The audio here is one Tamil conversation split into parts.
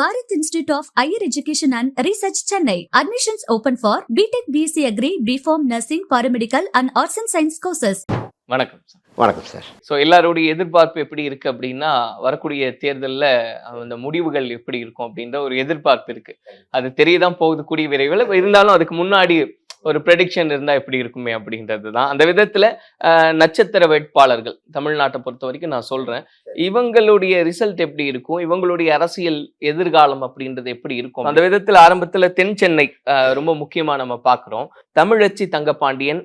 Bharat Institute of Higher Education and Research Chennai. Admissions open for BTech BSc Agri, BPharm Nursing, Paramedical and Arts and Science courses. வணக்கம் சார் வணக்கம் சார் ஸோ எல்லாருடைய எதிர்பார்ப்பு எப்படி இருக்கு அப்படின்னா வரக்கூடிய தேர்தலில் அந்த முடிவுகள் எப்படி இருக்கும் அப்படின்ற ஒரு எதிர்பார்ப்பு இருக்கு அது தெரியதான் போகுது கூடிய விரைவில் இருந்தாலும் அதுக்கு முன்னாடி ஒரு ப்ரெடிக்ஷன் இருந்தால் எப்படி இருக்குமே அப்படின்றது தான் அந்த விதத்தில் நட்சத்திர வேட்பாளர்கள் தமிழ்நாட்டை பொறுத்த வரைக்கும் நான் சொல்கிறேன் இவங்களுடைய ரிசல்ட் எப்படி இருக்கும்? இவங்களுடைய அரசியல் எதிர்காலம் அப்படின்றது எப்படி இருக்கும்? அந்த விதத்தில் ஆரம்பத்தில் தென் சென்னை ரொம்ப முக்கியமாக நம்ம பார்க்குறோம். தமிழச்சி தங்கபாண்டியன்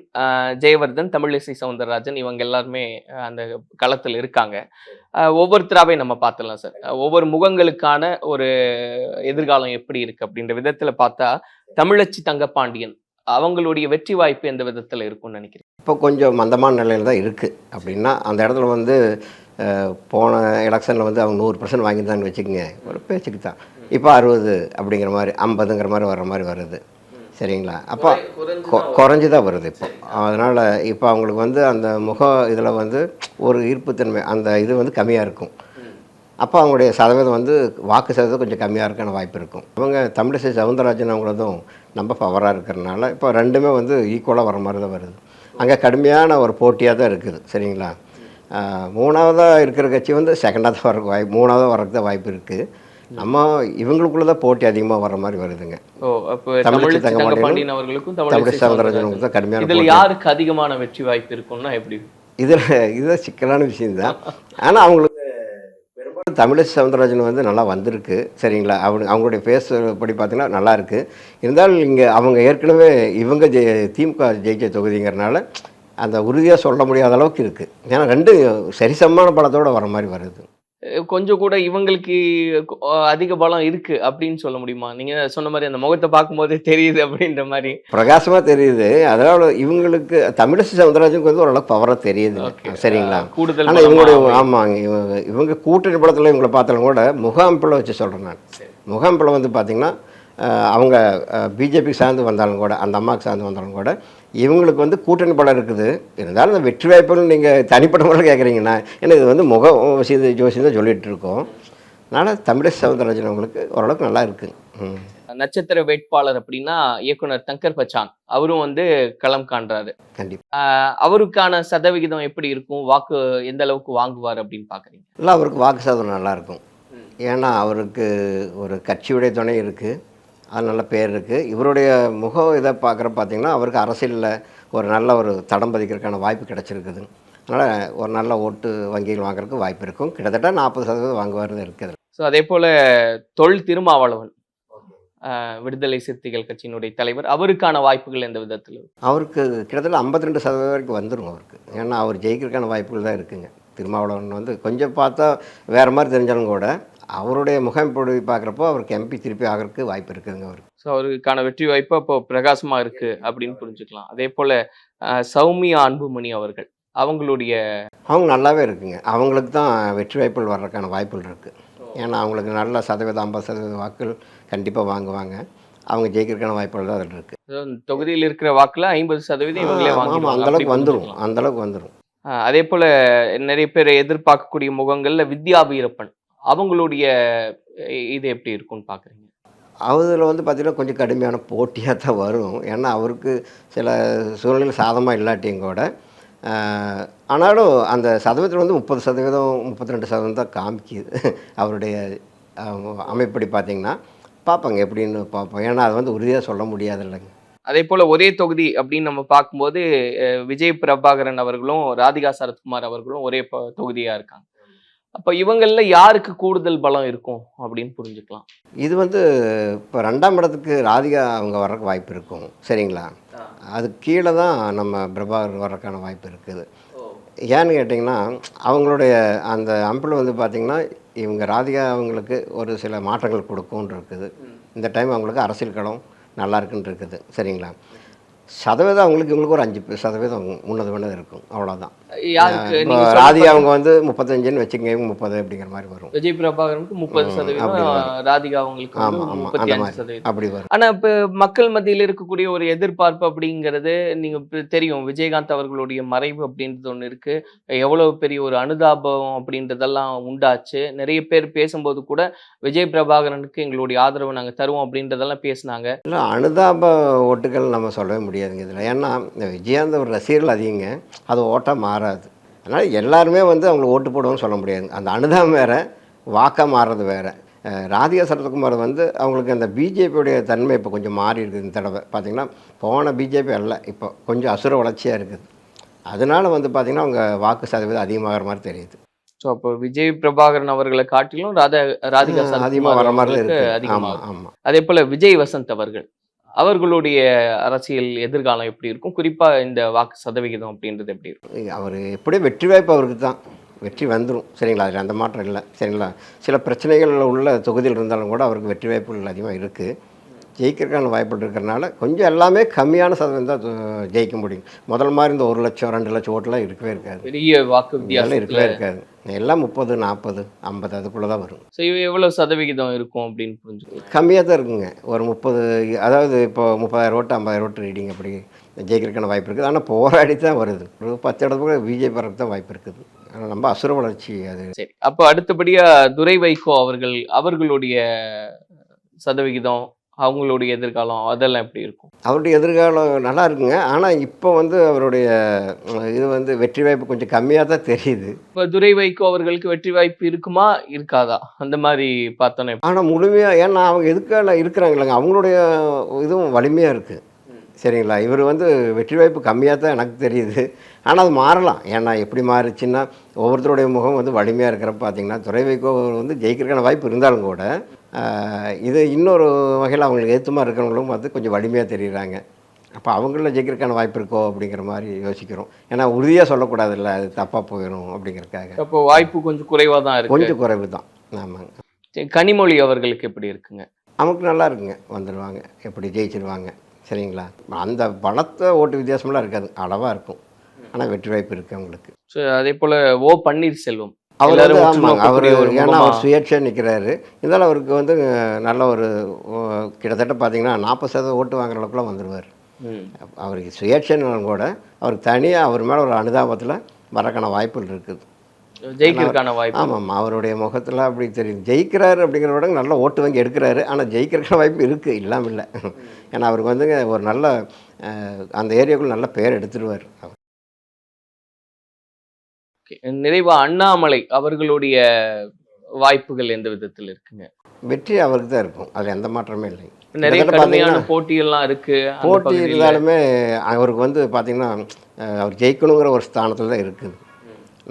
ஜெயவர்தன் தமிழிசை சவுந்தரராஜன் இவங்க எல்லாருமே அந்த களத்தில் இருக்காங்க. ஒவ்வொருத்தராகவே நம்ம பார்த்துடலாம் சார். ஒவ்வொரு முகங்களுக்கான ஒரு எதிர்காலம் எப்படி இருக்கு அப்படின்ற விதத்தில் பார்த்தா தமிழச்சி தங்கப்பாண்டியன் அவங்களுடைய வெற்றி வாய்ப்பு எந்த விதத்துல இருக்கும்னு நினைக்கிறேன் இப்போ கொஞ்சம் மந்தமான நிலையில் தான் இருக்குது அப்படின்னா அந்த இடத்துல வந்து போன எலெக்ஷனில் வந்து அவங்க நூறு பர்சன்ட் வாங்கியிருந்தாங்கன்னு வச்சுக்கோங்க. ஒரு பேச்சுக்கு தான். இப்போ அறுபது அப்படிங்கிற மாதிரி ஐம்பதுங்கிற மாதிரி வர்ற மாதிரி வருது. சரிங்களா? அப்போ குறைஞ்சி தான் வருது. இப்போ. அதனால் இப்போ அவங்களுக்கு வந்து அந்த முக இதில் வந்து ஒரு ஈர்ப்புத்தன்மை அந்த இது வந்து கம்மியாக இருக்கும். அப்போ அவங்களுடைய சதவீதம் வந்து வாக்கு சதவீதம் கொஞ்சம் கம்மியாக இருக்கான வாய்ப்பு இருக்கும். அவங்க தமிழிசை சவுந்தரராஜன் அவங்களதும் நம்ம பவராக இருக்கிறனால இப்போ ரெண்டுமே வந்து ஈக்குவலாக வர மாதிரி தான் வருது. அங்கே கடுமையான ஒரு போட்டியாக தான் இருக்குது. சரிங்களா? மூணாவதாக இருக்கிற கட்சி வந்து செகண்டாக தான் வரக்கு வாய்ப்பு மூணாவதாக வரக்கு தான் வாய்ப்பு இருக்குது நம்ம இவங்களுக்குள்ள தான் போட்டி அதிகமாக வர மாதிரி வருதுங்க. ஓ அப்போ தங்கபாண்டியனும் தங்கபாண்டியன் அவர்களுக்கும் தான் கடுமையான இதுல யாருக்கு அதிகமான வெற்றி வாய்ப்பு இருக்கும்னா எப்படி? இதில் இதுதான் சிக்கலான விஷயம்தான். ஆனால் அவங்களுக்கு தமிழிசை சவுந்தரராஜன் வந்து நல்லா வந்திருக்கு. சரிங்களா? அவங்க அவங்களுடைய பேஸ் படி பார்த்தீங்கன்னா நல்லா இருக்கு. இருந்தாலும் இங்கே அவங்க ஏற்கனவே இவங்க ஜெய திமுக ஜெயிச்ச தொகுதிங்கிறனால அந்த உறுதியாக சொல்ல முடியாத அளவுக்கு இருக்குது ஏன்னா ரெண்டு சரிசமமான படத்தோடு வர மாதிரி வருது. கொஞ்சம் கூட இவங்களுக்கு அதிக பலம் இருக்கு அப்படின்னு சொல்ல முடியுமா? நீங்க சொன்ன மாதிரி அந்த முகத்தை பார்க்கும்போதே தெரியுது அப்படின்ற மாதிரி. பிரகாசமாக தெரியுது. அதனால இவங்களுக்கு தமிழிசை சவுந்தரராஜனுக்கு வந்து ஓரளவுக்கு பவராக தெரியுது. சரிங்களா? கூடுதல் ஆனால் இவங்களுடைய ஆமாங்க இவங்க இவங்க கூட்டணி படத்தில் இவங்களை பார்த்தாலும் கூட முகாம்பிளை வச்சு சொல்கிறேன் நான். முகாம்பிளை வந்து பார்த்திங்கன்னா அவங்க பிஜேபிக்கு சார்ந்து வந்தாலும் கூட அந்த அம்மாவுக்கு சார்ந்து வந்தாலும் கூட இவங்களுக்கு வந்து கூட்டணி படம் இருக்குது. இருந்தாலும் இந்த வெற்றி வாய்ப்புன்னு நீங்கள் தனிப்பட்ட முறையில் கேட்குறீங்கன்னா ஏன்னா இது வந்து முக வசதி ஜோசி தான் சொல்லிட்டு இருக்கோம். அதனால் தமிழிசை சவுந்தரராஜன் அவங்களுக்கு ஓரளவுக்கு நல்லா இருக்குது நட்சத்திர வேட்பாளர் அப்படின்னா இயக்குனர் தங்கர் பச்சான். அவரும் வந்து களம் காண்றாரு. கண்டிப்பாக அஹ் அவருக்கான சதவிகிதம் எப்படி இருக்கும்? வாக்கு எந்த அளவுக்கு வாங்குவார் அப்படின்னு பாக்குறீங்க? இல்லை அவருக்கு வாக்கு சதவீதம் நல்லாயிருக்கும் ஏன்னா அவருக்கு ஒரு கட்சியுடைய துணை இருக்குது அது நல்ல பேர் இருக்குது இவருடைய முக இதை பார்க்குற பார்த்தீங்கன்னா அவருக்கு அரசியலில் ஒரு நல்ல ஒரு தடம் பதிக்கிறதுக்கான வாய்ப்பு கிடச்சிருக்குது. அதனால் ஒரு நல்ல ஓட்டு வங்கியில் வாங்குறதுக்கு வாய்ப்பு இருக்கும். கிட்டத்தட்ட நாற்பது சதவீதம் வாங்குவார் இருக்குது. ஸோ அதே போல தொல் திருமாவளவன் விடுதலை சிறுத்தைகள் கட்சியினுடைய தலைவர் அவருக்கான வாய்ப்புகள் எந்த விதத்தில்? அவருக்கு கிட்டத்தட்ட 52% ரெண்டு சதவீதம் வரைக்கும் வந்துடும் அவருக்கு. ஏன்னா அவர் ஜெயிக்கிறதுக்கான வாய்ப்புகள் தான் இருக்குங்க. திருமாவளவன் வந்து கொஞ்சம் பார்த்தா வேறு மாதிரி தெரிஞ்சாலும் கூட அவருடைய முகம்பொடி பார்க்குறப்போ அவருக்கு எம்பி திருப்பி ஆகிறதுக்கு வாய்ப்பு இருக்குதுங்க அவருக்கு. ஸோ அவருக்கான வெற்றி வாய்ப்பு அப்போ பிரகாசமா இருக்கு அப்படின்னு புரிஞ்சுக்கலாம். அதே போல சௌமியா அன்புமணி அவர்கள் அவங்களுடைய அவங்க நல்லாவே இருக்குங்க. அவங்களுக்கு தான் வெற்றி வாய்ப்புகள் வர்றதுக்கான வாய்ப்புகள் இருக்குது ஏன்னா அவங்களுக்கு நல்ல சதவீதம் ஐம்பது சதவீத வாக்குகள் கண்டிப்பாக வாங்குவாங்க. அவங்க ஜெயிக்கிறதுக்கான வாய்ப்புகள் தான் அதில் இருக்குது தொகுதியில் இருக்கிற வாக்குல ஐம்பது சதவீதம் இவங்களே ஆமாம் வாங்கிடுவாங்க அந்த அப்படி அளவுக்கு வந்துடும் புரிஞ்சுக்கலாம். அந்த அளவுக்கு வந்துடும் அதே போல நிறைய பேர் எதிர்பார்க்கக்கூடிய முகங்கள்ல வித்யா வீரப்பன் அவங்களுடைய இது எப்படி இருக்கும்னு பாக்குறீங்க? அதில் வந்து பார்த்திங்கன்னா கொஞ்சம் கடுமையான போட்டியாக தான் வரும். ஏன்னா அவருக்கு சில சூழ்நிலை சாதமாக இல்லாட்டியும் கூட ஆனாலும் அந்த சதவீதத்தில் வந்து முப்பது சதவீதம் முப்பத்தி ரெண்டு சதவீதம் தான் காமிக்குது. அவருடைய அமைப்படி பார்த்தீங்கன்னா பார்ப்பாங்க எப்படின்னு பார்ப்போம். ஏன்னா அது வந்து உறுதியாக சொல்ல முடியாது இல்லைங்க. அதே போல ஒரே தொகுதி அப்படின்னு நம்ம பார்க்கும்போது விஜய் பிரபாகரன் அவர்களும் ராதிகா சரத்குமார் அவர்களும் ஒரே ப- தொகுதியா இருக்காங்க. அப்ப இவங்கள்ல யாருக்கு கூடுதல் பலம் இருக்கும் அப்படின்னு புரிஞ்சுக்கலாம். இது வந்து இப்போ ரெண்டாம் இடத்துக்கு ராதிகா அவங்க வர்றதுக்கு வாய்ப்பு இருக்கும். சரிங்களா? அது கீழே தான் நம்ம பிரபாகர் வர்றதுக்கான வாய்ப்பு இருக்குது. ஏன்னு கேட்டிங்கன்னா அவங்களுடைய அந்த அம்பிள் வந்து பார்த்திங்கன்னா இவங்க ராதிகா அவங்களுக்கு ஒரு சில மாற்றங்கள் கொடுக்கும்னு இருக்குது. இந்த டைம் அவங்களுக்கு அரசியல் களம் நல்லா இருக்குன்னு இருக்குது. சரிங்களா? சதவீதம் அவங்களுக்கு இவங்களுக்கு ஒரு அஞ்சு சதவீதம் முன்னது வேணது இருக்கும். அவ்வளோதான் சொல்ற அவங்க வந்து முப்பத்தஞ்சுன்னு வச்சுக்கோங்க இவங்க முப்பது அப்படிங்கிற மாதிரி வரும். விஜய் பிரபாகரனுக்கு முப்பது சதவீதம். ராதிகா அவங்களுக்கு அப்படி வரும். ஆனா இப்ப மக்கள் மத்தியில இருக்கக்கூடிய ஒரு எதிர்பார்ப்பு அப்படிங்கிறது நீங்க இப்ப தெரியும் விஜயகாந்த் அவர்களுடைய மறைவு அப்படின்றது ஒண்ணு இருக்கு. எவ்வளவு பெரிய ஒரு அனுதாபம் அப்படின்றதெல்லாம் உண்டாச்சு. நிறைய பேர் பேசும்போது கூட விஜய் பிரபாகரனுக்கு எங்களுடைய ஆதரவு நாங்க தருவோம் அப்படின்றதெல்லாம் பேசினாங்க. இல்லை அனுதாப ஓட்டுகள் நம்ம சொல்லவே முடியாதுங்க இதில் ஏன்னா விஜயாந்த ஒரு ரசிகர்கள் அதிகங்க. அது ஓட்டாக மாறாது. அதனால் எல்லாருமே வந்து அவங்களுக்கு ஓட்டு போடுவோம்னு சொல்ல முடியாது. அந்த அனுதாபம் வேறு வாக்காக மாறுறது வேறு. ராதிகா சரத்குமார் வந்து அவங்களுக்கு அந்த பிஜேபியோடைய தன்மை இப்போ கொஞ்சம் மாறி இருக்குது இந்த தடவை. பார்த்திங்கன்னா போன பிஜேபி அல்ல இப்போ கொஞ்சம் அசுர வளர்ச்சியாக இருக்குது. அதனால வந்து பார்த்திங்கன்னா அவங்க வாக்கு சதவீதம் அதிகமாகிற மாதிரி தெரியுது. ஸோ அப்போ விஜய் பிரபாகரன் அவர்களை காட்டிலும் ராதா ராதிகா அதிகமாக வர மாதிரி அதிகமாக ஆமாம் ஆமாம் அதே போல விஜய் வசந்த் அவர்கள். அவர்களுடைய அரசியல் எதிர்காலம் எப்படி இருக்கும்? குறிப்பாக இந்த வாக்கு சதவிகிதம் அப்படின்றது எப்படி இருக்கும்? அவர் எப்படியும் வெற்றி வாய்ப்பு அவருக்கு தான். வெற்றி வந்துடும் சரிங்களா? அதில் அந்த மாற்றம் இல்லை. சரிங்களா? சில பிரச்சனைகள் உள்ள தொகுதியில் இருந்தாலும் கூட அவருக்கு வெற்றி வாய்ப்புகள் அதிகமாக இருக்குது ஜெயிக்கிறதுக்கான வாய்ப்புகள் இருக்கிறனால கொஞ்சம் எல்லாமே கம்மியான சதவீதம் தான் ஜெயிக்க முடியும். முதல் மாதிரி இந்த ஒரு லட்சம் ரெண்டு லட்சம் ஓட்டுலாம் இருக்கவே இருக்காது. பெரிய வாக்கு வித்தியாசத்துல இருக்கவே இருக்காது. எல்லாம் முப்பது நாற்பது ஐம்பது அதுக்குள்ளே தான் வரும். ஸோ எவ்வளவு சதவிகிதம் இருக்கும் அப்படின்னு புரிஞ்சுக்கணும்? கம்மியாக தான் இருக்குங்க. ஒரு முப்பது அதாவது இப்போ முப்பதாயிரம் ஓட்டு ஐம்பதாயிரம் ஓட்டு ரீடிங் அப்படி ஜெயிக்கிறதுக்கான வாய்ப்பு இருக்குது. ஆனால் போராடி தான் வருது. ஒரு பத்து இடத்துக்கு பிஜேபி வரக்கு தான் வாய்ப்பு இருக்குது. ஆனால் நம்ம அசுர வளர்ச்சி அது. சரி. அப்போ அடுத்தபடியா துரை வைகோ அவர்கள் அவர்களுடைய சதவிகிதம் அவங்களுடைய எதிர்காலம் அதெல்லாம் எப்படி இருக்கும்? அவருடைய எதிர்காலம் நல்லா இருக்குங்க. ஆனால் இப்போ வந்து அவருடைய இது வந்து வெற்றி வாய்ப்பு கொஞ்சம் கம்மியாக தான் தெரியுது. இப்போ துரை வைகோ அவர்களுக்கு வெற்றி வாய்ப்பு இருக்குமா? இருக்காதா? அந்த மாதிரி பார்த்தோன்னே. ஆனால் முழுமையாக ஏன்னா அவங்க எதுக்கால இருக்கிறாங்களங்க? அவங்களுடைய இதுவும் வலிமையாக இருக்குது சரிங்களா? இவர் வந்து வெற்றி வாய்ப்பு கம்மியாக தான் எனக்கு தெரியுது. ஆனால் அது மாறலாம். ஏன்னா எப்படி மாறுச்சுன்னா ஒவ்வொருத்தருடைய முகம் வந்து வலிமையாக இருக்கிறப்ப பார்த்தீங்கன்னா துறை வைகோ வந்து ஜெயிக்கிறதுக்கான வாய்ப்பு இருந்தாலும் கூட இது இன்னொரு வகையில் அவங்களுக்கு ஏற்றுமா இருக்கிறவங்களும் வந்து கொஞ்சம் வலிமையாக தெரியுறாங்க. அப்போ அவங்கள ஜெயிக்கிறதுக்கான வாய்ப்பு இருக்கோ அப்படிங்கிற மாதிரி யோசிக்கிறோம். ஏன்னா உறுதியாக சொல்லக்கூடாதுல்ல அது தப்பாக போயிடும் அப்படிங்கிறதுக்காக. அப்போ வாய்ப்பு கொஞ்சம் குறைவா தான் இருக்கு. கொஞ்சம் குறைவு தான். ஆமாங்க. கனிமொழி அவர்களுக்கு எப்படி இருக்குங்க? நமக்கு நல்லா இருக்குங்க. வந்துடுவாங்க எப்படி ஜெயிச்சிருவாங்க. சரிங்களா? அந்த பலத்த ஓட்டு வித்தியாசமெல்லாம் இருக்காது. அளவாக இருக்கும். ஆனால் வெற்றி வாய்ப்பு இருக்குது அவங்களுக்கு. ஸோ அதே போல ஓ பன்னீர்செல்வம். அவர் வந்து ஆமாங்க அவர் ஏன்னா அவர் சுயேட்சையாக நிற்கிறாரு இருந்தாலும் அவருக்கு வந்து நல்ல ஒரு கிட்டத்தட்ட பார்த்தீங்கன்னா நாற்பது சதவீதம் ஓட்டு வாங்குற அளவுக்குலாம் வந்துடுவார். அவருக்கு சுயேட்சைனாலும் கூட அவருக்கு தனியாக அவர் மேலே ஒரு அனுதாபத்தில் வரக்கான வாய்ப்புகள் இருக்குது. ஜெயிக்கிறதுக்கான வாய்ப்பு. ஆமாம் அவருடைய முகத்தில் அப்படி தெரியும் ஜெயிக்கிறாரு அப்படிங்கிறத விட நல்ல ஓட்டு வாங்கி எடுக்கிறாரு. ஆனால் ஜெயிக்கிறதுக்கான வாய்ப்பு இருக்குது இல்லாமல் இல்லை. ஏன்னா அவருக்கு வந்துங்க ஒரு நல்ல அந்த ஏரியாவுக்குள்ள நல்ல பேர் எடுத்துருவார். அவர். நிறைவா அண்ணாமலை அவர்களுடைய வாய்ப்புகள் எந்த விதத்தில் இருக்குங்க? வெற்றி அவருக்கு தான் இருக்கும். அதில் எந்த மாற்றமே இல்லை. நிறைய கடுமையான போட்டியெல்லாம் இருக்கு போட்டி. இருந்தாலுமே அவருக்கு வந்து பார்த்தீங்கன்னா அவர் ஜெயிக்கணுங்கிற ஒரு ஸ்தானத்தில் தான் இருக்குது.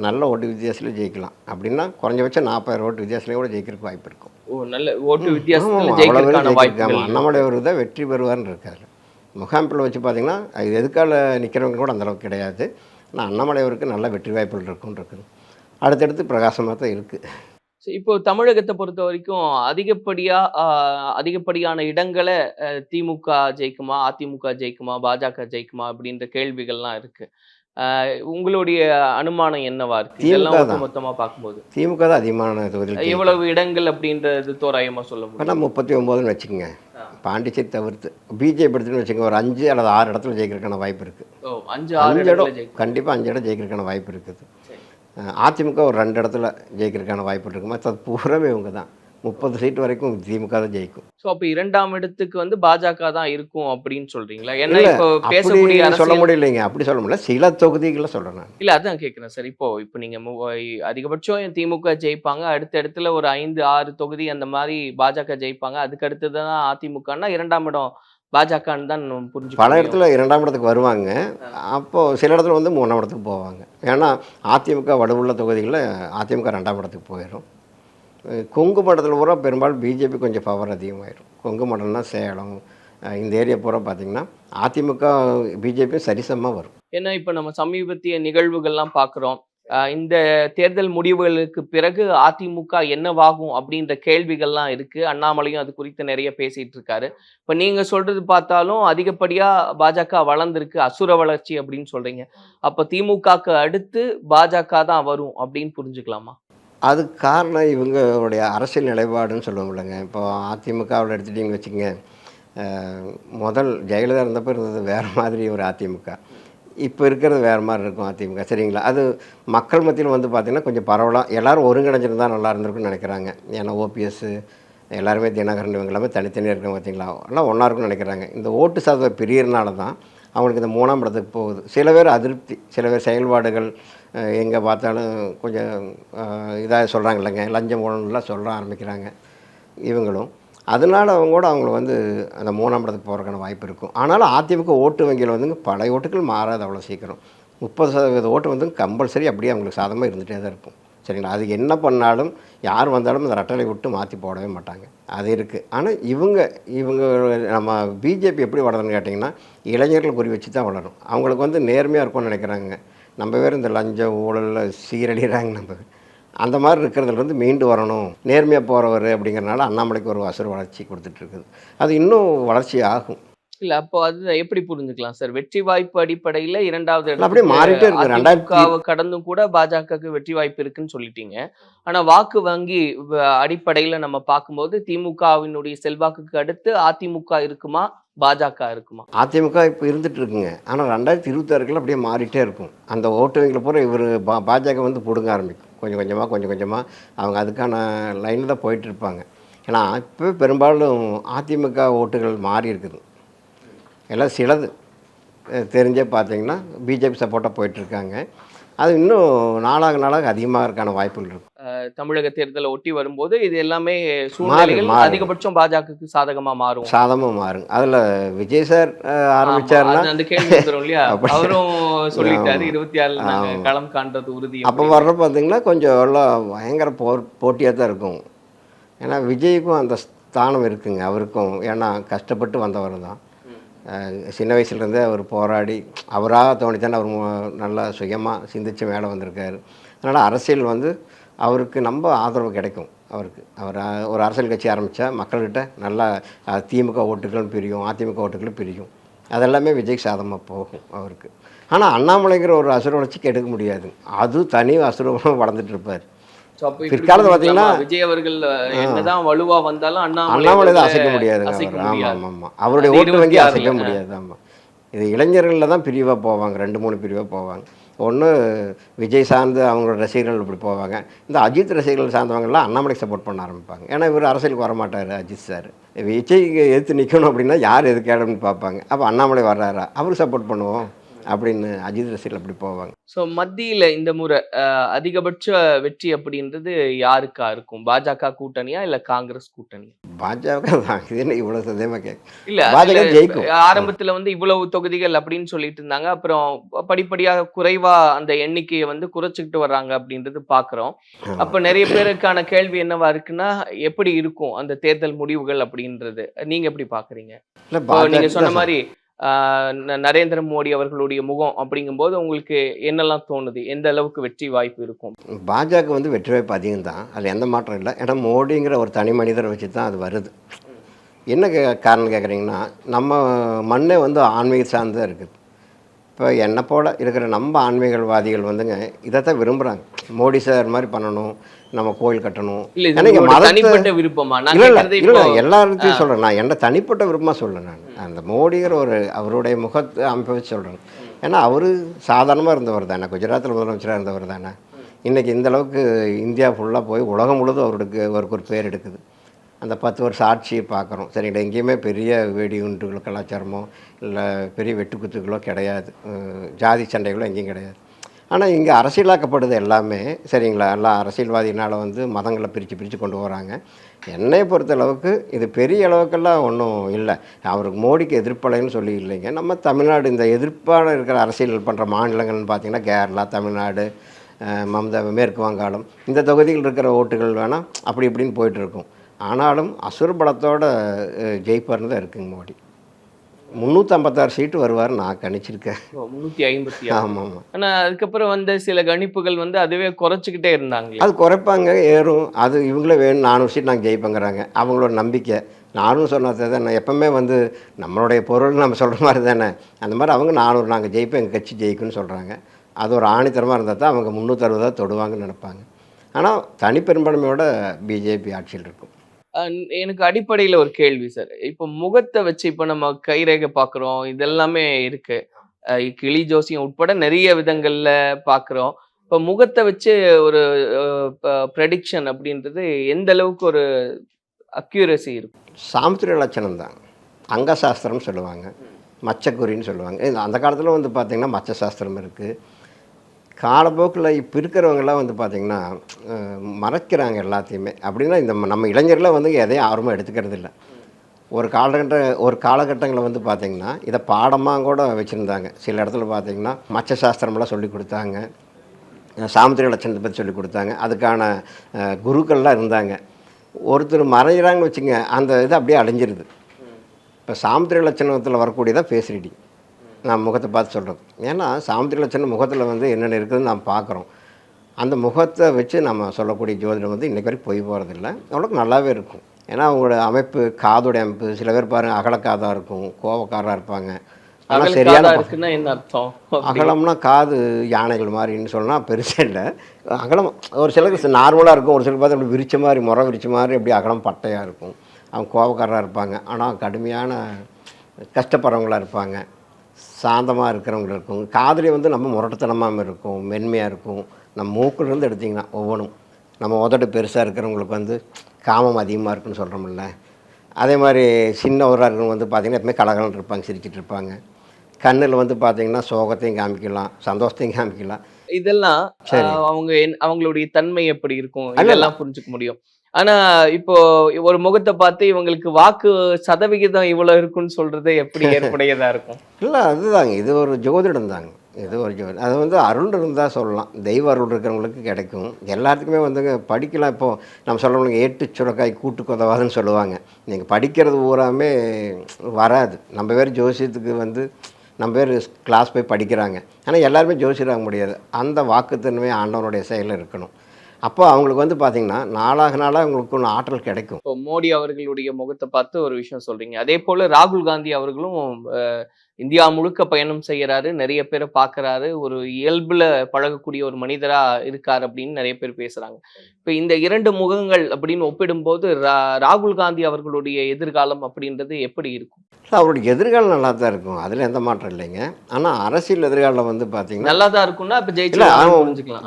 நல்ல ஓட்டு வித்தியாசத்தில் ஜெயிக்கலாம். அப்படின்னா குறைஞ்சபட்சம் நாற்பதாயிரம் ஓட்டு வித்தியாசத்துலேயே கூட ஜெயிக்கிறதுக்கு வாய்ப்பு இருக்கும். ஓ நல்ல ஓட்டு ஜெயிச்சிருக்காங்க. அண்ணாமலை அவர் தான் வெற்றி பெறுவார்னு இருக்காரு. முகாம்பில் வச்சு பார்த்தீங்கன்னா எதுக்கால நிற்கிறவங்க கூட அந்த அளவுக்கு கிடையாது. ஆனால் அண்ணாமலையவருக்கு நல்ல வெற்றி வாய்ப்புகள் இருக்குன்னு இருக்குது அடுத்தடுத்து பிரகாசமாக தான் இருக்குது இப்போ தமிழகத்தை பொறுத்த வரைக்கும் அதிகப்படியா அதிகப்படியான இடங்களை திமுக ஜெயிக்குமா அதிமுக ஜெயிக்குமா பாஜக ஜெயிக்குமா அப்படின்ற கேள்விகள்லாம் இருக்கு. உங்களுடைய அனுமானம் என்னவா இருக்கு? இதெல்லாம் மொத்தமா பார்க்கும்போது. திமுக தான் அதிகமான தொகுதியில் எவ்வளவு இடங்கள் அப்படின்றது தோராயமா சொல்ல முடியும்? முப்பத்தி ஒம்போதுன்னு வச்சுக்கோங்க. பாண்டிச்சேரி தவிர்த்து பிஜேபி எடுத்துன்னு வச்சுக்கோங்க ஒரு அஞ்சு அல்லது ஆறு இடத்துல ஜெயிக்கிறதுக்கான வாய்ப்பு இருக்குது ஓ அஞ்சு ஆறு இடம் கண்டிப்பாக அஞ்சு இடம் ஜெயிக்கிறதுக்கான வாய்ப்பு இருக்குது. அதிமுக ஒரு ரெண்டு இடத்துல ஜெயிக்கிறதுக்கான வாய்ப்பு இருக்குது மற்றது பூராமே இவங்க தான். முப்பது சீட் வரைக்கும் திமுக தான் ஜெயிக்கும். சோ அப்ப இரண்டாம் இடத்துக்கு வந்து பாஜக தான் இருக்கும் அப்படின்னு சொல்றீங்களா? இல்ல, இப்போ பேசக்கூடிய சொல்ல முடியலைங்க. அப்படி சொல்ல முடியல. சில தொகுதிகளில் சொல்கிறேன் நான். இல்ல அதான் கேக்குறேன் சார். இப்போ இப்போ நீங்க அதிகபட்சம் திமுக ஜெயிப்பாங்க. அடுத்த இடத்துல ஒரு ஐந்து ஆறு தொகுதி அந்த மாதிரி பாஜக ஜெயிப்பாங்க. அதுக்கு அடுத்ததான் அதிமுகன்னா இரண்டாம் இடம் பாஜகன்னு தான் புரிஞ்சுக்க பல. இடத்துல இரண்டாம் இடத்துக்கு வருவாங்க. அப்போது சில இடத்துல வந்து மூணாம் இடத்துக்கு போவாங்க. ஏன்னா அதிமுக வலுவுள்ள தொகுதிகளில் அதிமுக ரெண்டாம் இடத்துக்கு போயிடும். கொங்கு மண்டலத்தில் பூரா பெரும்பாலும் பிஜேபி கொஞ்சம் பவர் அதிகமாயிடும் கொங்கு மண்டலம்னா சேலம் இந்த ஏரியா பூரா பார்த்திங்கன்னா அதிமுக பிஜேபி சரிசமமாக வரும். ஏன்னா இப்போ நம்ம சமீபத்திய நிகழ்வுகள்லாம் பார்க்குறோம் இந்த தேர்தல் முடிவுகளுக்கு பிறகு அதிமுக என்னவாகும் அப்படின்ற கேள்விகள்லாம் இருக்கு. அண்ணாமலையும் அது குறித்து நிறைய பேசிட்டு இருக்காரு இப்ப நீங்க சொல்றது பார்த்தாலும் அதிகப்படியா பாஜக வளர்ந்துருக்கு. அசுர வளர்ச்சி அப்படின்னு சொல்றீங்க. அப்ப திமுகக்கு அடுத்து பாஜக தான் வரும் அப்படின்னு புரிஞ்சுக்கலாமா? அதுக்கு காரணம் இவங்களுடைய அரசியல் நிலைப்பாடுன்னு சொல்லுவாங்க இப்போ அதிமுகவில் எடுத்துட்டிங்க வச்சுக்கங்க. முதல் ஜெயலலிதா இருந்தப்போ இருந்தது வேறு மாதிரி ஒரு அதிமுக. இப்போ இருக்கிறது வேறு மாதிரி இருக்கும் அதிமுக. சரிங்களா? அது மக்கள் மத்தியில் வந்து பார்த்திங்கன்னா கொஞ்சம் பரவலாக எல்லாரும் ஒருங்கிணைஞ்சிருந்தால் நல்லா இருந்திருக்கும்னு நினைக்கிறாங்க. ஏன்னா ஓபிஎஸ்ஸு எல்லாருமே தினகரன் இவங்க எல்லாமே தனித்தனியாக இருக்காங்க பார்த்தீங்களா? எல்லாம் ஒன்றா இருக்கும்னு நினைக்கிறாங்க. இந்த ஓட்டு சாதம் பிரியறனால தான் அவங்களுக்கு இந்த மூணாம் இடத்துக்கு போகுது. சில பேர் அதிருப்தி சில பேர் செயல்பாடுகள் எங்கே பார்த்தாலும் கொஞ்சம் இதாக சொல்கிறாங்க இல்லைங்க. லஞ்சம் ஊழல்லாம் சொல்ல ஆரம்பிக்கிறாங்க இவங்களும். அதனால அவங்க கூட அவங்கள வந்து அந்த மூணாம் இடத்துக்கு போகிறதுக்கான வாய்ப்பு இருக்கும். ஆனாலும் அதிமுக ஓட்டு வங்கியில் வந்துங்க பழைய ஓட்டுகள் மாறாது அவ்வளோ சீக்கிரம். முப்பது சதவீத ஓட்டு வந்து கம்பல்சரி அப்படியே அவங்களுக்கு சாதமாக இருந்துகிட்டே தான் இருக்கும். சரிங்களா? அது என்ன பண்ணாலும் யார் வந்தாலும் அந்த ரட்டலை விட்டு மாற்றி போடவே மாட்டாங்க. அது இருக்குது ஆனால் இவங்க இவங்க நம்ம பிஜேபி எப்படி வளருதுன்னு கேட்டிங்கன்னா இளைஞர்கள் குறி வச்சு தான் வளரும். அவங்களுக்கு வந்து நேர்மையாக இருக்கும்னு நினைக்கிறாங்க. நம்ம பேர் இந்த லஞ்சம் ஊழலில் சீரழிகிறாங்க நம்ம அந்த மாதிரி இருக்கிறதுல இருந்து மீண்டு வரணும். நேர்மையாக போகிறவர் அப்படிங்கிறனால அண்ணாமலைக்கு ஒரு அசுர வளர்ச்சி கொடுத்துட்ருக்குது. அது இன்னும் வளர்ச்சி ஆகும். இல்ல அப்போ அது எப்படி புரிஞ்சுக்கலாம் சார்? வெற்றி வாய்ப்பு அடிப்படையில இரண்டாவது இல்ல, அப்படியே மாறிட்டே இருக்கு. ரெண்டாயிரத்தி- கடந்தும் கூட பாஜகவுக்கு வெற்றி வாய்ப்பு இருக்குன்னு சொல்லிட்டீங்க. ஆனா வாக்கு வங்கி அடிப்படையில நம்ம பார்க்கும்போது திமுகவினுடைய செல்வாக்குக்கு அடுத்து அதிமுக இருக்குமா? பாஜக இருக்குமா? அதிமுக இப்போ இருந்துட்டு இருக்குங்க ஆனால் ரெண்டாயிரத்தி இருபத்தாறுக்குள்ள அப்படியே மாறிட்டே இருக்கும். அந்த ஓட்டு வங்கியில் பூரா இவர் பாஜக வந்து பிடுங்க ஆரம்பிக்கும். கொஞ்சம் கொஞ்சமாக கொஞ்சம் கொஞ்சமாக அவங்க அதுக்கான லைனில் தான் போயிட்டு இருப்பாங்க. ஏன்னா இப்போ பெரும்பாலும் அதிமுக ஓட்டுகள் மாறி இருக்குது. எல்லாம் சிலது. தெரிஞ்சே பார்த்தீங்கன்னா பிஜேபி சப்போர்ட்டாக போயிட்டுருக்காங்க அது இன்னும் நாளாக நாளாக அதிகமாகறதுக்கான வாய்ப்புகள் இருக்கும் தமிழக தேர்தலை ஒட்டி வரும்போது இது எல்லாமே சூழ்நிலைகள் மாறும். அதிகபட்சம் பாஜகவுக்கு சாதகமா மாறும் சாதமாக மாறுங்க அதில் விஜய் சார் ஆரம்பிச்சாருன்னா அந்த கேள்வி இல்லையா அவரும் சொல்லிட்டாரு. இருபத்தி ஆமா. களம் காண்றது உறுதி அப்போ. வர்ற பார்த்தீங்கன்னா கொஞ்சம் எல்லாம் பயங்கர போர் போட்டியாக தான் இருக்கும் ஏன்னா விஜய்க்கும் அந்த ஸ்தானம் இருக்குங்க அவருக்கும் ஏன்னா கஷ்டப்பட்டு வந்தவர் தான் சின்ன வயசுலேருந்தே அவர் போராடி அவராக தோணித்தானே அவர் நல்லா சுயமாக சிந்திச்சு மேலே வந்திருக்காரு. அதனால் அரசியல் வந்து அவருக்கு நம்ம ஆதரவு கிடைக்கும் அவருக்கு. அவர் ஒரு அரசியல் கட்சி ஆரம்பித்தா மக்கள்கிட்ட நல்லா திமுக ஓட்டுகளும் பிரியும் அதிமுக ஓட்டுகளும் பிரியும். அதெல்லாமே விஜய் சாதமாக போகும் அவருக்கு. ஆனால் அண்ணாமலைங்கிற ஒரு அசுர வளர்ச்சிக்கு எடுக்க முடியாது. அது தனி அசுரமாக வளர்ந்துட்டு இருப்பார். பிற்காலத்துல புரிஞ்சுக்கலாமா? பாத்தீங்கன்னா- விஜய் அவர்கள் அஹ், என்னதான் வலுவா வந்தாலும் அண்ணாமலை தான் அசைக்க முடியாது. ஆமாம் ஆமாம் அவருடைய ஓட்டு வங்கி 26 அசைக்க. முடியாது. ஆமாம் இது இளைஞர்களில் தான் பிரிவாக போவாங்க. ரெண்டு மூணு பிரிவாக போவாங்க. ஒன்று விஜய் சார்ந்து அவங்களோட ரசிகர்கள் இப்படி போவாங்க. இந்த அஜித் ரசிகர்கள் சார்ந்தவங்கலாம் அண்ணாமலை சப்போர்ட் பண்ண ஆரம்பிப்பாங்க. ஏன்னா இவர் அரசியலுக்கு வர மாட்டார் அஜித் சார். விஜய்க்கு எதிர்த்து நிற்கணும் அப்படின்னா யார் எதுக்கு இடம்னு பார்ப்பாங்க. அப்போ அண்ணாமலை வர்றாரா? அவருக்கு சப்போர்ட் பண்ணுவோம். அப்படின்னு அஜித் ரசிகர்கள் அப்படி போவாங்க. சோ மத்தியில இந்த முறை அதிகபட்ச வெற்றி அப்படின்றது யாருக்கா இருக்கும்? பாஜக கூட்டணியா இல்ல காங்கிரஸ் கூட்டணி பாஜக தான். இது என்ன இவ்வளோ சந்தேகமாக கேட்க இல்ல பாஜக ஜெயிக்கும். ஆரம்பத்துல வந்து இவ்வளவு தொகுதிகள் அப்படின்னு சொல்லிட்டு இருந்தாங்க. அப்புறம் படிப்படியாக குறைவா அந்த எண்ணிக்கையை வந்து குறைச்சிக்கிட்டு வர்றாங்க அப்படின்றது பாக்குறோம். அப்ப நிறைய பேருக்கான கேள்வி என்னவா இருக்குன்னா எப்படி இருக்கும் அந்த தேர்தல் முடிவுகள் அப்படின்றது? நீங்க எப்படி பாக்குறீங்க? நீங்க சொன்ன மாதிரி நரேந்திர மோடி அவர்களுடைய முகம் அப்படிங்கும்போது உங்களுக்கு என்னெல்லாம் தோணுது? எந்த அளவுக்கு வெற்றி வாய்ப்பு இருக்கும்? பாஜக வந்து வெற்றி வாய்ப்பு அதிகம் தான் அதில் எந்த மாற்றம் இல்லை. ஏன்னா மோடிங்கிற ஒரு தனி மனிதரை வச்சு தான் அது வருது. என்ன கே காரணம் கேட்குறீங்கன்னா நம்ம மண்ணே வந்து ஆன்மீக சார்ந்து தான் இருக்குது. இப்போ என்னை போல் இருக்கிற நம்ம ஆன்மீகவாதிகள் வந்துங்க இதைத்தான் விரும்புகிறாங்க மோடி சார் மாதிரி பண்ணணும். நம்ம கோயில் கட்டணும். தனிப்பட்ட விருப்பமா? இல்லை எல்லாத்தையும் சொல்கிறேன் நான் என்ன தனிப்பட்ட விருப்பமாக சொல்ல நான். அந்த மோடிங்கிற ஒரு அவருடைய முகத்தை அமைப்பை வச்சு சொல்கிறேன் ஏன்னா அவர் சாதாரணமாக இருந்தவர் தானே. குஜராத்தில் முதலமைச்சராக இருந்தவர் தானே. இன்றைக்கி இந்த அளவுக்கு இந்தியா ஃபுல்லாக போய் உலகம் முழுதும் அவருக்கு அவருக்கு ஒரு பேர் எடுக்குது. அந்த பத்து வருஷம் ஆட்சியை பார்க்குறோம் சரிங்களா எங்கேயுமே பெரிய வெடிகுண்டுகளோ கலாச்சாரமோ இல்லை பெரிய வெட்டுக்குத்துகளோ கிடையாது. ஜாதி சண்டைகளோ எங்கேயும் கிடையாது. ஆனால் இங்கே அரசியலாக்கப்படுது எல்லாமே. சரிங்களா? எல்லாம் அரசியல்வாதினால் வந்து மதங்களை பிரித்து பிரித்து கொண்டு வராங்க. என்னை பொறுத்த அளவுக்கு இது பெரிய அளவுக்கெல்லாம் ஒன்றும் இல்லை. அவருக்கு மோடிக்கு எதிர்ப்பலைன்னு சொல்லி இல்லைங்க. நம்ம தமிழ்நாடு இந்த எதிர்ப்பான இருக்கிற அரசியல் பண்ணுற மாநிலங்கள்னு பார்த்திங்கன்னா கேரளா தமிழ்நாடு மம்தா மேற்கு வங்காளம் இந்த தொகுதியில் இருக்கிற ஓட்டுகள் வேணால் அப்படி இப்படின்னு போயிட்டுருக்கும் ஆனாலும் அசுர பலத்தோட ஜெயிப்பார்னு தான் இருக்குங்க மோடி. முந்நூற்றம்பத்தாறு சீட்டு வருவார் நான் கணிச்சிருக்கேன். முன்னூத்தி ஐம்பத்தி ஆமாம் ஆமாம். ஆனா அதுக்கப்புறம் வந்த சில கணிப்புகள் வந்து அதுவே குறைச்சிக்கிட்டே இருந்தாங்க அது குறைப்பாங்க ஏறும். அது இவங்களே வேணும். நானூறு சீட் நாங்கள் ஜெயிப்பேங்கிறாங்க. அவங்களோட நம்பிக்கை. நானும் சொன்னது தான். நான் எப்பவுமே வந்து நம்மளுடைய பொருள் நம்ம சொல்கிற மாதிரி தானே. அந்த மாதிரி அவங்க நானூறு நாங்கள் ஜெயிப்போம் எங்கள் கட்சி ஜெயிக்கும்னு சொல்கிறாங்க அது ஒரு ஆணித்தரமாக இருந்தால் தான் அவங்க முந்நூற்றறுபதாக தொடுவாங்கன்னு நினைப்பாங்க. ஆனால் தனிப்பெரும்பான்மையோட பிஜேபி ஆட்சியில் இருக்கும். எனக்கு அடிப்படையில ஒரு கேள்வி சார் இப்போ முகத்தை வச்சு இப்போ நம்ம கைரேகை பார்க்குறோம் இதெல்லாமே இருக்கு. அஹ் கிளி ஜோசியம் உட்பட நிறைய விதங்கள்ல பார்க்குறோம் இப்போ முகத்தை வச்சு ஒரு ப்ரெடிக்ஷன் அப்படின்றது எந்த அளவுக்கு ஒரு அக்யூரசி இருக்கும் சாமுத்திரிய லட்சணம் தான். அங்கசாஸ்திரம்னு சொல்லுவாங்க. மச்சக்குறின்னு சொல்லுவாங்க. அந்த காலத்தில் வந்து பார்த்திங்கன்னா மச்ச சாஸ்திரம் இருக்குது காலப்போக்கில் இப்போ இருக்கிறவங்கெல்லாம் வந்து பார்த்திங்கன்னா மறைக்கிறாங்க எல்லாத்தையுமே. அப்படின்னா இந்த நம்ம இளைஞர்லாம் வந்து எதையும் ஆர்வமாக எடுத்துக்கிறது இல்லை. ஒரு காலகட்ட ஒரு காலகட்டங்களில் வந்து பார்த்திங்கன்னா இதை பாடமாக கூட வச்சுருந்தாங்க. சில இடத்துல பார்த்திங்கன்னா மச்ச சாஸ்திரமெல்லாம் சொல்லி கொடுத்தாங்க. சாமுத்திரி லட்சணத்தை பற்றி சொல்லி கொடுத்தாங்க. அதுக்கான குருக்கள்லாம் இருந்தாங்க. ஒருத்தர் மறைகிறாங்கன்னு வச்சுங்க அந்த இது அப்படியே அழிஞ்சிருது. இப்போ சாமுத்திரி லட்சணத்தில் வரக்கூடியதான் ஃபேஸ் நான் முகத்தை பார்த்து சொல்கிறது ஏன்னா சாமுத்திரிய லட்சணம் முகத்தில் வந்து என்னென்ன இருக்குதுன்னு நாம் பார்க்குறோம். அந்த முகத்தை வச்சு நம்ம சொல்லக்கூடிய ஜோதிடம் வந்து இன்றைக்கு வரைக்கும் போய் போகிறதில்ல அவ்வளோக்கு நல்லாவே இருக்கும். ஏன்னா அவங்களோட அமைப்பு காதோட அமைப்பு சில பேர் பாருங்கள் அகலக்காதாக இருக்கும் கோவக்காரராக இருப்பாங்க. ஆனால் சரியான இருக்குன்னா என்ன அர்த்தம்? அகலம்னா காது யானைகள் மாதிரின்னு சொன்னால் பெருசாக இல்லை. அகலம் ஒரு சிலருக்கு நார்மலாக இருக்கும் ஒரு சிலர் பார்த்து அப்படி விரிச்ச மாதிரி முறை விரிச்ச மாதிரி அப்படி அகலம் பட்டையாக இருக்கும். அவங்க கோபக்காரராக இருப்பாங்க. ஆனால் கடுமையான கஷ்டப்படுறவங்களா இருப்பாங்க. சாந்தமாக இருக்கிறவங்க இருக்கும். காதுலேயே வந்து நம்ம முரட்டுத்தனமாக இருக்கும் மென்மையாக இருக்கும். நம்ம மூக்குலேருந்து எடுத்திங்கன்னா ஒவ்வொன்றும். நம்ம உதடு பெருசாக இருக்கிறவங்களுக்கு வந்து காமம் அதிகமாக இருக்குன்னு சொல்கிறோம்ல அதே மாதிரி சின்னவராக இருக்கிறவங்க வந்து பார்த்திங்கன்னா எப்பவுமே கலகலன்னு இருப்பாங்க சிரிச்சிட்டு இருப்பாங்க. கண்ணில் வந்து பார்த்தீங்கன்னா சோகத்தையும் காமிக்கலாம் சந்தோஷத்தையும் காமிக்கலாம். இதெல்லாம் அவங்க என்- அவங்களுடைய தன்மை எப்படி இருக்கும்? இதெல்லாம் புரிஞ்சுக்க முடியும். ஆனா இப்போ ஒரு முகத்தை பார்த்து இவங்களுக்கு வாக்கு சதவிகிதம் இவ்வளவு இருக்குன்னு சொல்றது எப்படி ஏற்புடையதா இருக்கும்? இல்லை அதுதாங்க. இது ஒரு ஜோதிடம் தாங்க. இது ஒரு ஜோதிடம் அது வந்து அருள் இருந்தால் சொல்லலாம். தெய்வ அருள் இருக்கிறவங்களுக்கு கிடைக்கும். எல்லாத்துக்குமே வந்துங்க படிக்கலாம். இப்போது நம்ம சொல்கிறவங்களுக்கு ஏட்டு சுரக்காய் கூட்டு கொதவாதுன்னு சொல்லுவாங்க. நீங்கள் படிக்கிறது பூராமே வராது. நம்ம பேர் ஜோசியத்துக்கு வந்து நம்ம பேர் கிளாஸ் போய் படிக்கிறாங்க. ஆனால் எல்லாருமே ஜோசியராக முடியாது. அந்த வாக்குத்தன்மை ஆண்டவனுடைய செயலில் இருக்கணும். அப்போ அவங்களுக்கு வந்து பார்த்திங்கன்னா நாளாக நாளாக அவங்களுக்கு ஒன்று ஆற்றல் கிடைக்கும். இப்போ மோடி அவர்களுடைய முகத்தை பார்த்து ஒரு விஷயம் சொல்றீங்க. அதே போல ராகுல் காந்தி அவர்களும் இந்தியா முழுக்க பயணம் செய்யறாரு. நிறைய பேரை பார்க்கறாரு. ஒரு இயல்புல பழகக்கூடிய ஒரு மனிதரா இருக்காரு அப்படின்னு நிறைய பேர் பேசுறாங்க. இப்போ இந்த இரண்டு முகங்கள் அப்படின்னு ஒப்பிடும்போது ரா- ராகுல் காந்தி அவர்களுடைய எதிர்காலம் அப்படின்றது எப்படி இருக்கும்? அவருடைய எதிர்காலம் நல்லா தான் இருக்கும். அதில் எந்த மாற்றம் இல்லைங்க. ஆனால் அரசியல் எதிர்காலம் வந்து பார்த்திங்கன்னா நல்லா தான் இருக்கும்னா இப்ப ஜெயிச்சு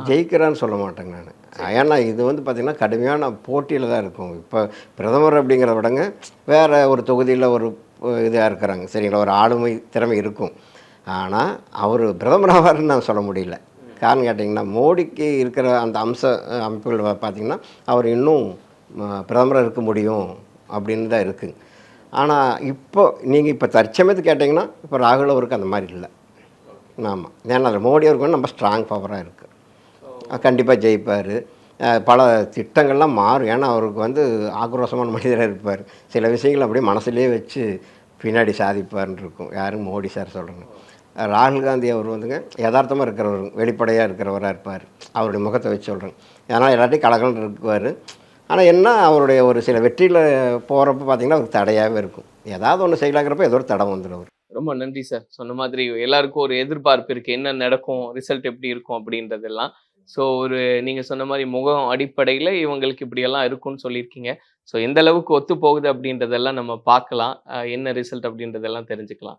ஜெயிக்கிறான்னு சொல்ல மாட்டேங்க நான். ஏன்னா இது வந்து பார்த்திங்கன்னா கடுமையான போட்டியில் தான் இருக்கும். இப்போ பிரதமர் அப்படிங்கிறத விடங்க வேறு ஒரு தொகுதியில் ஒரு இதாக இருக்கிறாங்க. சரிங்களா? ஒரு ஆளுமை திறமை இருக்கும். ஆனால் அவர் பிரதமர் ஆவார்னு நான் சொல்ல முடியல. காரணம் கேட்டிங்கன்னா மோடிக்கு இருக்கிற அந்த அம்ச அமைப்புகள் பார்த்திங்கன்னா அவர் இன்னும் பிரதமராக இருக்க முடியும் அப்படின்னு தான் இருக்குங்க ஆனால் இப்போ நீங்கள் இப்போ தற்சமயத்து கேட்டிங்கன்னா இப்போ ராகுல் அவருக்கு அந்த மாதிரி இல்லை. ஆமாம் ஏன்னா மோடி அவருக்கு நம்ம ஸ்ட்ராங் பவராக இருக்குது கண்டிப்பாக ஜெயிப்பார். பல திட்டங்கள்லாம் மாறும். ஏன்னா அவருக்கு வந்து ஆக்ரோஷமான மனிதராக இருப்பார். சில விஷயங்கள் அப்படியே மனசுலேயே வச்சு பின்னாடி சாதிப்பார்னு இருக்கும். யாரும் மோடி சார் சொல்கிறேங்க ராகுல் காந்தி அவர் வந்துங்க யதார்த்தமாக இருக்கிறவர் வெளிப்படையாக இருக்கிறவராக இருப்பார். அவருடைய முகத்தை வச்சு சொல்கிறேன் ஏன்னா எல்லாத்தையும் கலகலன்னு இருக்குவார். ஆனால் என்ன அவருடைய ஒரு சில வெற்றியில் போகிறப்ப பார்த்தீங்கன்னா அவருக்கு தடையாகவே இருக்கும். ஏதாவது ஒன்று செய்யலாங்கிறப்ப ஏதோ ஒரு தடை வந்துடும் அவர் ரொம்ப நன்றி சார். சொன்ன மாதிரி எல்லாருக்கும் ஒரு எதிர்பார்ப்பு இருக்குது என்ன நடக்கும் ரிசல்ட் எப்படி இருக்கும் அப்படின்றதெல்லாம். ஸோ ஒரு நீங்க சொன்ன மாதிரி முகம் அடிப்படையில இவங்களுக்கு இப்படியெல்லாம் இருக்கும்னு சொல்லியிருக்கீங்க. ஸோ எந்த அளவுக்கு ஒத்து போகுது அப்படின்றதெல்லாம் நம்ம பார்க்கலாம். என்ன ரிசல்ட் அப்படின்றதெல்லாம் தெரிஞ்சுக்கலாம்.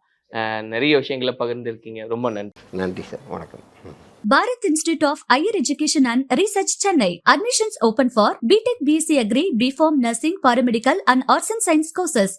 நிறைய விஷயங்களை பகிர்ந்திருக்கீங்க. ரொம்ப நன்றி. நன்றி சார். வணக்கம். ம். Bharat Institute of Higher Education and Research Chennai. Admissions open for BTech BSc Agri, BPharm Nursing, Paramedical and Arts and Science courses.